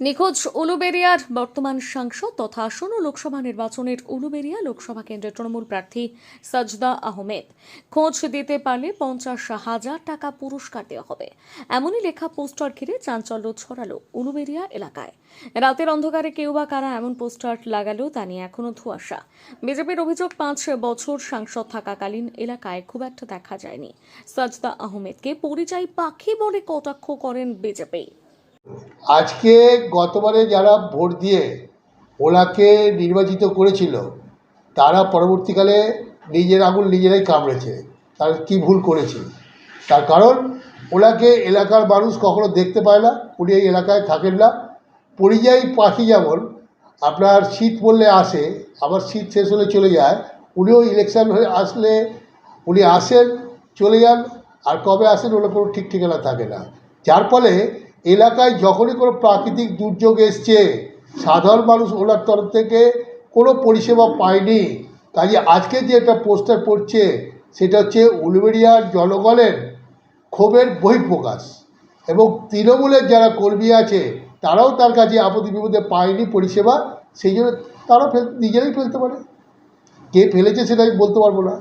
নিখোঁজ উলুবেরিয়ার বর্তমান সাংসদ তথা আসন্ন লোকসভা নির্বাচনের উলুবেরিয়া লোকসভা কেন্দ্রের তৃণমূল প্রার্থী সাজদা আহমেদ। খোঁজ দিতে পারলে পঞ্চাশ হাজার টাকা পুরস্কার দেওয়া হবে। এমনই লেখা পোস্টার ঘিরে চাঞ্চল্য ছড়ালো উলুবেরিয়া এলাকায়। রাতের অন্ধকারে কেউ বা কারা এমন পোস্টার লাগালো তা নিয়ে এখনও ধোঁয়াশা। বিজেপির অভিযোগ, পাঁচ বছর সাংসদ থাকাকালীন এলাকায় খুব একটা দেখা যায়নি। সাজদা আহমেদকে পরিযায়ী পাখি বলে কটাক্ষ করেন বিজেপি। আজকে গতবারে যারা ভোট দিয়ে ওনাকে নির্বাচিত করেছিল, তারা পরবর্তীকালে নিজের আঙুল নিজেরাই কামড়েছে। তার কি ভুল করেছে? তার কারণ, ওনাকে এলাকার মানুষ কখনো দেখতে পায় না, উনি এই এলাকায় থাকেন না। পরিযায়ী পাখি যেমন, আপনার শীত পড়লে আসে, আবার শীত শেষ হলে চলে যায়, উনিও ইলেকশন হয়ে আসলে উনি আসেন, চলে যান, আর কবে আসেন ওনার কোনো ঠিক ঠিকানা থাকে না। যার ফলে এলাকায় যখনই কোনো প্রাকৃতিক দুর্যোগ এসছে, সাধারণ মানুষ ওনার তরফ থেকে কোনো পরিষেবা পায়নি। কাজে আজকে যে একটা পোস্টার পড়ছে, সেটা হচ্ছে উলুবেড়িয়ার জনগণের ক্ষোভের বহিঃপ্রকাশ এবং তৃণমূলের যারা কর্মী আছে, তারাও তার কাছে আপত্তি বিপদে পায়নি পরিষেবা। সেই জন্য তারা ফেল, নিজেরাই ফেলতে পারে। কে ফেলেছে সেটা আমি বলতে পারব না।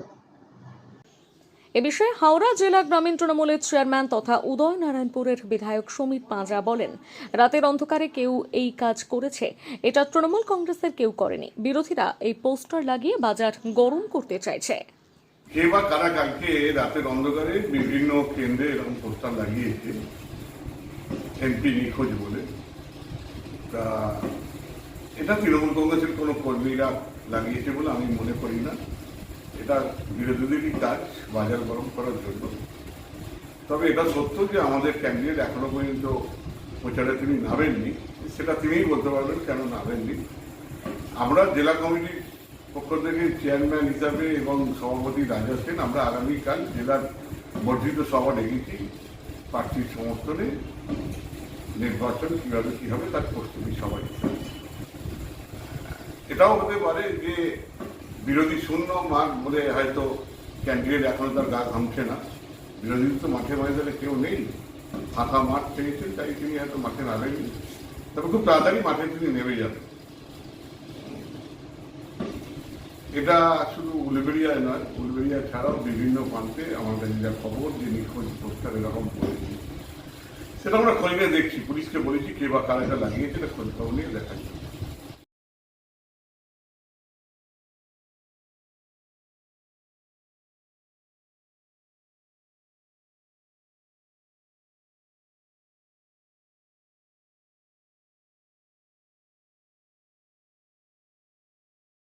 এ বিষয়ে হাওড়া জেলা গ্রামীণ তৃণমূলের চেয়ারম্যান তথা উদয়নারায়ণপুরের বিধায়ক সমীর পাঁজরা বলেন, রাতের অন্ধকারে কেউ এই কাজ করেছে, এটা তৃণমূল কংগ্রেসের কেউ করেনি। বিরোধীরা এই পোস্টার লাগিয়ে বাজার গরম করতে চাইছে। কে বা কারা কালকে রাতের অন্ধকারে বিভিন্ন কেন্দ্রে এরকম পোস্টার লাগিয়েছে, এমপি নিখোঁজ বলে, তা এটা তৃণমূল কংগ্রেসের কোনো কর্মীরা লাগিয়েছে বলে আমি মনে করি না। এটা বিরোধীদেরই কাজ, বাজার গরম করার জন্য। তবে এটা সত্য যে আমাদের ক্যান্ডিডেট এখনও পর্যন্ত প্রচারে তিনি নামেননি। সেটা তিনিই বলতে পারবেন কেন নামেননি। আমরা জেলা কমিটির পক্ষ থেকে চেয়ারম্যান হিসাবে এবং সভাপতি রাজা সেন, আমরা আগামীকাল জেলার বর্ধিত সভা ডেকেছি। প্রার্থীর সমর্থনে নির্বাচন কীভাবে কি হবে তার প্রস্তুতি সবাই এটাও হতে পারে যে বিরোধী শূন্য মাঠ বলে হয়তো ক্যান্ডিডেট এখনও তার গা ঘামছে না। বিরোধী তো মাঠে ময়দানে কেউ নেই। ফাঁকা মাঠ পেয়েছেন তাই তিনি হয়তো মাঠে নামেননি। তবে খুব তাড়াতাড়ি মাঠে তিনি নেমে যাবেন এটা শুধু উলবেড়িয়ায় নয়, উলবেড়িয়া ছাড়াও বিভিন্ন প্রান্তে আমাদের যা খবর যে নিখোঁজ পোস্টার এরকম পড়েছে সেটা আমরা খোঁজ নিয়ে দেখছি। পুলিশকে বলেছি কে বা কারা লাগিয়েছে খোঁজ খবর নিয়ে দেখা যাচ্ছে